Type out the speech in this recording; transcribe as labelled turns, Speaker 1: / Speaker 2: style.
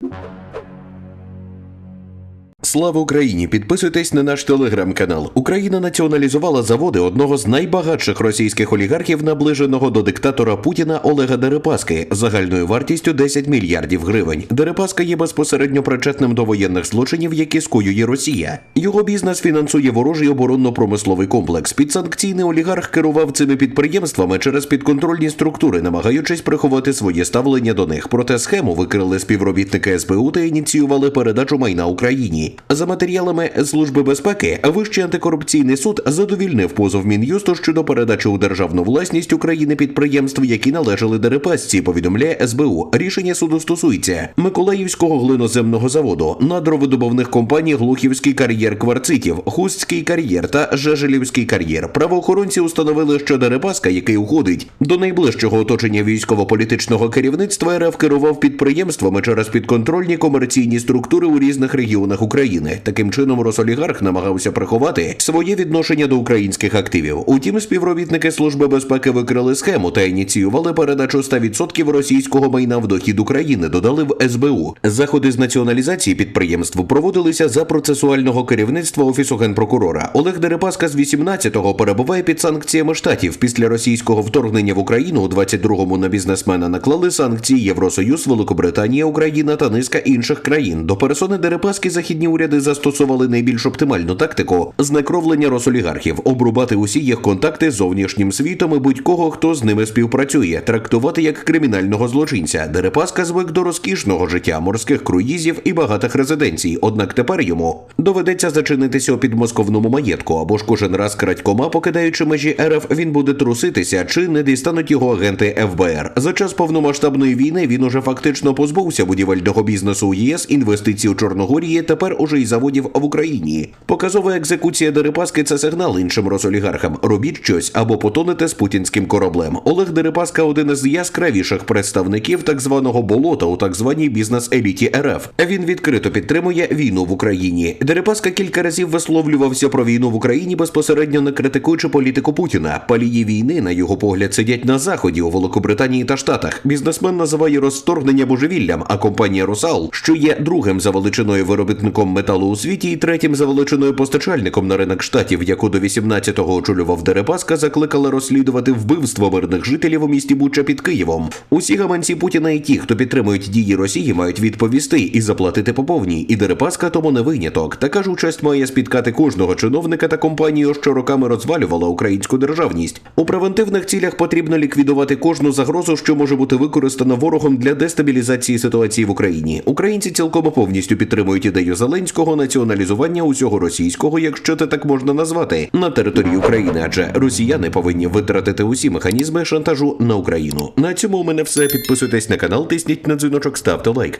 Speaker 1: you Слава Україні! Підписуйтесь на наш телеграм-канал. Україна націоналізувала заводи одного з найбагатших російських олігархів, наближеного до диктатора Путіна Олега Дерипаски, загальною вартістю 10 мільярдів гривень. Дерипаска є безпосередньо причетним до воєнних злочинів, які скоює Росія. Його бізнес фінансує ворожий оборонно-промисловий комплекс. Підсанкційний олігарх керував цими підприємствами через підконтрольні структури, намагаючись приховати своє ставлення до них. Проте схему викрили співробітники СБУ та ініціювали передачу майна Україні. За матеріалами Служби безпеки, Вищий антикорупційний суд задовільнив позов Мін'юсту щодо передачі у державну власність України підприємств, які належали Дерипасці. Повідомляє СБУ. Рішення суду стосується Миколаївського глиноземного заводу, надровидобувних компаній Глухівський кар'єр кварцитів, Хустський кар'єр та Жежелівський кар'єр. Правоохоронці установили, що Дерипаска, який уходить до найближчого оточення військово-політичного керівництва, РФ керував підприємствами через підконтрольні комерційні структури у різних регіонах України. Таким чином, Росолігарх намагався приховати своє відношення до українських активів. Утім, співробітники служби безпеки викрили схему та ініціювали передачу 100% російського майна в дохід України. Додали в СБУ. Заходи з націоналізації підприємств проводилися за процесуального керівництва офісу генпрокурора. Олег Дерипаска з 18-го перебуває під санкціями штатів. Після російського вторгнення в Україну у 22-му на бізнесмена наклали санкції Євросоюз, Великобританія, Україна та низка інших країн. До персони Дерипаски західні уряди застосували найбільш оптимальну тактику знекровлення росолігархів, обрубати усі їх контакти з зовнішнім світом і будь-кого, хто з ними співпрацює, трактувати як кримінального злочинця. Дерипаска звик до розкішного життя, морських круїзів і багатих резиденцій. Однак тепер йому доведеться зачинитися у підмосковному маєтку або ж кожен раз крадькома, покидаючи межі РФ, він буде труситися чи не дістануть його агенти ФБР. За час повномасштабної війни він уже фактично позбувся будівельного бізнесу у ЄС, інвестицій у Чорногорії, тепер й заводів в Україні. Показова екзекуція Дерипаски це сигнал іншим росолігархам. Робіть щось або потонете з путінським кораблем. Олег Дерипаска один із яскравіших представників так званого болота у так званій бізнес-еліті РФ. Він відкрито підтримує війну в Україні. Дерипаска кілька разів висловлювався про війну в Україні безпосередньо не критикуючи політику Путіна. Палії війни, на його погляд, сидять на заході у Великобританії та Штатах. Бізнесмен називає розторгнення божевіллям, а компанія Росал, що є другим за величиною виробітником металу у світі і третім за величиною постачальником на ринок штатів, яку до 18-го очолював Дерипаска, закликала розслідувати вбивство мирних жителів у місті Буча під Києвом. Усі гаманці Путіна і ті, хто підтримують дії Росії, мають відповісти і заплатити по повній. І Дерипаска тому не виняток. Така ж участь має спіткати кожного чиновника та компанію, що роками розвалювала українську державність. У превентивних цілях потрібно ліквідувати кожну загрозу, що може бути використана ворогом для дестабілізації ситуації в Україні. Українці цілком повністю підтримують ідею Зеленського націоналізування усього російського, якщо це так можна назвати, на території України, адже росіяни повинні витратити усі механізми шантажу на Україну. На цьому у мене все. Підписуйтесь на канал, тисніть на дзвіночок, ставте лайк.